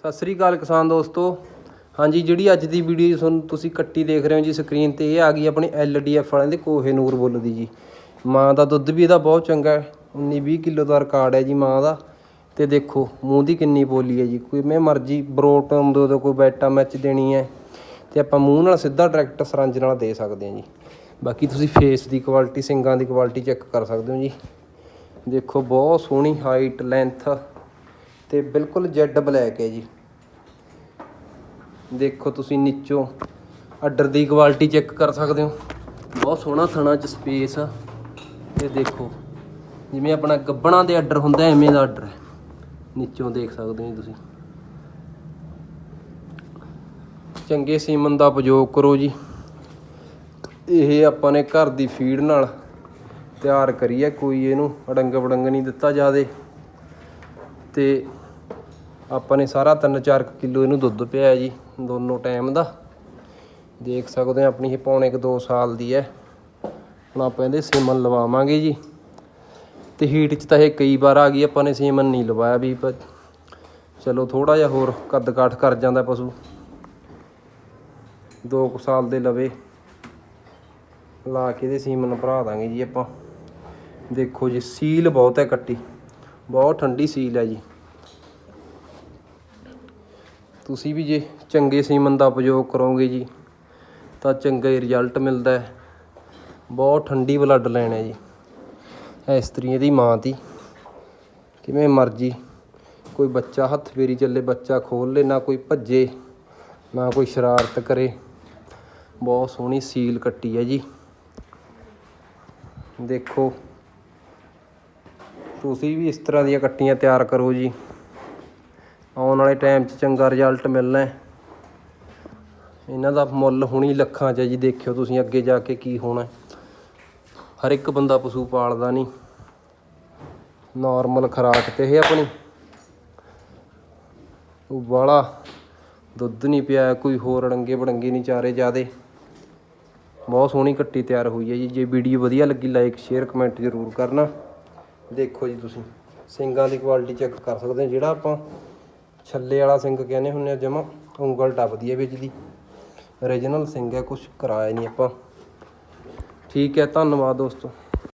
ਸਤਿ ਸ੍ਰੀ ਅਕਾਲ ਕਿਸਾਨ ਦੋਸਤੋ। ਹਾਂਜੀ, ਜਿਹੜੀ ਅੱਜ ਦੀ ਵੀਡੀਓ ਤੁਹਾਨੂੰ ਤੁਸੀਂ ਕੱਟੀ ਦੇਖ ਰਹੇ ਹੋ ਜੀ ਸਕਰੀਨ ਤੇ, ਇਹ ਆ ਗਈ ਆਪਣੀ ਐਲਡੀਐਫ ਵਾਲਿਆਂ ਦੇ ਕੋਹੇ ਨੂਰ ਬੁੱਲ ਦੀ ਜੀ। ਮਾਂ ਦਾ ਦੁੱਧ ਵੀ ਇਹਦਾ ਬਹੁਤ ਚੰਗਾ ਹੈ 19 20 ਕਿਲੋ ਦਾ ਰਿਕਾਰਡ ਹੈ ਜੀ ਮਾਂ ਦਾ। ਤੇ ਦੇਖੋ, ਮੂੰਹ ਦੀ ਕਿੰਨੀ ਬੋਲੀ ਹੈ ਜੀ, ਕੋਈ ਮੈਂ ਮਰਜ਼ੀ ਬਰੋਟਮ ਦੋ ਦੋ ਕੋਈ ਬੈਟਾ ਮੈਚ ਦੇਣੀ ਹੈ, ਤੇ ਆਪਾਂ ਮੂੰਹ ਨਾਲ ਸਿੱਧਾ ਡਾਇਰੈਕਟ ਸਰੰਜ ਨਾਲ ਦੇ ਸਕਦੇ ਹਾਂ ਜੀ। ਬਾਕੀ ਤੁਸੀਂ ਫੇਸ ਦੀ ਕੁਆਲਿਟੀ ਸਿੰਗਾਂ ਦੀ ਕੁਆਲਿਟੀ ਚੈੱਕ ਕਰ ਸਕਦੇ ਹੋ ਜੀ। ਦੇਖੋ, ਬਹੁਤ ਸੋਹਣੀ ਹਾਈਟ ਲੈਂਥ ਤੇ ਬਿਲਕੁਲ ਜੈਡ ਬਲੈਕ ਹੈ ਜੀ। ਦੇਖੋ ਤੁਸੀਂ ਨੀਚੋਂ ਆਰਡਰ ਦੀ ਕੁਆਲਿਟੀ ਚੈੱਕ ਕਰ ਸਕਦੇ ਹੋ। ਬਹੁਤ ਸੋਹਣਾ ਥਣਾ ਚ ਸਪੇਸ ਆ। ਇਹ ਦੇਖੋ, ਜਿਵੇਂ ਆਪਣਾ ਗੱਬਣਾ ਦੇ ਆਰਡਰ ਹੁੰਦਾ, ਐਵੇਂ ਦਾ ਆਰਡਰ ਹੈ। ਨੀਚੋਂ ਦੇਖ ਸਕਦੇ ਹੋ ਤੁਸੀਂ। ਚੰਗੇ ਸੀਮਨ ਦਾ ਉਪਯੋਗ ਕਰੋ ਜੀ। ਇਹ ਆਪਾਂ ਨੇ ਘਰ ਦੀ ਫੀਡ ਨਾਲ ਤਿਆਰ ਕਰੀ ਹੈ। ਕੋਈ ਇਹਨੂੰ ਅੜੰਗ ਵੜੰਗ ਨਹੀਂ ਦਿੱਤਾ ਜਾਦੇ। ਤੇ ਆਪਾਂ ਨੇ ਸਾਰਾ 3-4 ਕਿਲੋ ਇਹਨੂੰ ਦੁੱਧ ਪਿਆ ਜੀ, ਦੋਨੋਂ ਟਾਈਮ ਦਾ। ਦੇਖ ਸਕਦੇ ਆ ਆਪਣੀ ਇਹ ਪੌਣੇ ਕੁ 2 ਸਾਲ ਦੀ ਹੈ। ਹੁਣ ਆਪਾਂ ਇਹਦੇ ਸੀਮਨ ਲਵਾਵਾਂਗੇ ਜੀ। ਤੇ ਹੀਟ 'ਚ ਤਾਂ ਇਹ ਕਈ ਵਾਰ ਆ ਗਈ, ਆਪਾਂ ਨੇ ਸੀਮਨ ਨਹੀਂ ਲਵਾਇਆ ਵੀ ਚਲੋ ਥੋੜਾ ਜਿਹਾ ਹੋਰ ਕੱਦ ਕਾਠ ਕਰ ਜਾਂਦਾ ਪਸ਼ੂ। 2 ਸਾਲ ਦੇ ਲਵੇ। ਲਾ ਕੇ ਇਹਦੇ ਸੀਮਨ ਭਰਾ ਦਾਂਗੇ ਜੀ ਆਪਾਂ। ਦੇਖੋ ਜੀ, ਸੀਲ ਬਹੁਤ ਹੈ ਕੱਟੀ। ਬਹੁਤ ਠੰਡੀ ਸੀਲ ਹੈ ਜੀ। ਤੁਸੀਂ ਵੀ ਜੇ ਚੰਗੇ ਸੀਮਨ ਦਾ ਉਪਯੋਗ ਕਰੋਗੇ ਜੀ, ਤਾਂ ਚੰਗਾ ਹੀ ਰਿਜ਼ਲਟ ਮਿਲਦਾ ਹੈ। ਬਹੁਤ ਠੰਡੀ ਬਲੱਡ ਲਾਈਨ ਹੈ ਜੀ। ਇਸ ਤਰੀ ਇਹਦੀ ਮਾਂ ਦੀ ਕਿਵੇਂ ਮਰਜ਼ੀ, ਕੋਈ ਬੱਚਾ ਹੱਥ ਫੇਰੀ ਚੱਲੇ, ਬੱਚਾ ਖੋਲ ਲੇ, ਨਾ ਕੋਈ ਭੱਜੇ, ਨਾ ਕੋਈ ਸ਼ਰਾਰਤ ਕਰੇ। ਬਹੁਤ ਸੋਹਣੀ ਸੀਲ ਕੱਟੀ ਹੈ ਜੀ। ਦੇਖੋ, ਤੁਸੀਂ ਵੀ ਇਸ ਤਰ੍ਹਾਂ ਦੀਆਂ ਕੱਟੀਆਂ ਤਿਆਰ ਕਰੋ ਜੀ। ਆਉਣ ਵਾਲੇ ਟਾਈਮ 'ਚ ਚੰਗਾ ਰਿਜ਼ਲਟ ਮਿਲਣਾ ਇਹਨਾਂ ਦਾ ਮੁੱਲ ਹੁਣੀ ਲੱਖਾਂ 'ਚ ਹੈ ਜੀ, ਦੇਖਿਓ ਤੁਸੀਂ ਅੱਗੇ ਜਾ ਕੇ ਕੀ ਹੋਣਾ ਹਰ ਇੱਕ ਬੰਦਾ ਪਸ਼ੂ ਪਾਲਦਾ ਨਹੀਂ। ਨਾਰਮਲ ਖਰਾਕ ਤੇ ਇਹ ਆਪਣੀ। ਉਹ ਵਾਲਾ ਦੁੱਧ ਨਹੀਂ ਪਿਆ, ਕੋਈ ਹੋਰ ਅੜੰਗੇ ਬੜੰਗੇ ਨਹੀਂ ਚਾਰੇ ਜਿਆਦੇ। ਬਹੁਤ ਸੋਹਣੀ ਕੱਟੀ ਤਿਆਰ ਹੋਈ ਹੈ ਜੀ। ਜੇ ਵੀਡੀਓ ਵਧੀਆ ਲੱਗੀ ਲਾਈਕ ਸ਼ੇਅਰ ਕਮੈਂਟ ਜ਼ਰੂਰ ਕਰਨਾ। ਦੇਖੋ ਜੀ ਤੁਸੀਂ। ਸਿੰਗਾਂ ਦੀ ਕੁਆਲਿਟੀ ਚੈੱਕ ਕਰ ਸਕਦੇ ਹੋ, ਜਿਹੜਾ ਆਪਾਂ ਛੱਲੇ ਵਾਲਾ ਸਿੰਘ ਕਹਿੰਦੇ ਹੁੰਨੇ ਆ ਜਮਾ, ਉਂਗਲ ਟੱਪਦੀ ਹੈ ਵਿੱਚ ਦੀ। ਓਰੀਜਨਲ ਸਿੰਗ ਹੈ ਕੁਝ ਕਰਾਇਆ ਨਹੀਂ ਆਪਾਂ। ਠੀਕ ਹੈ, ਧੰਨਵਾਦ ਦੋਸਤੋ।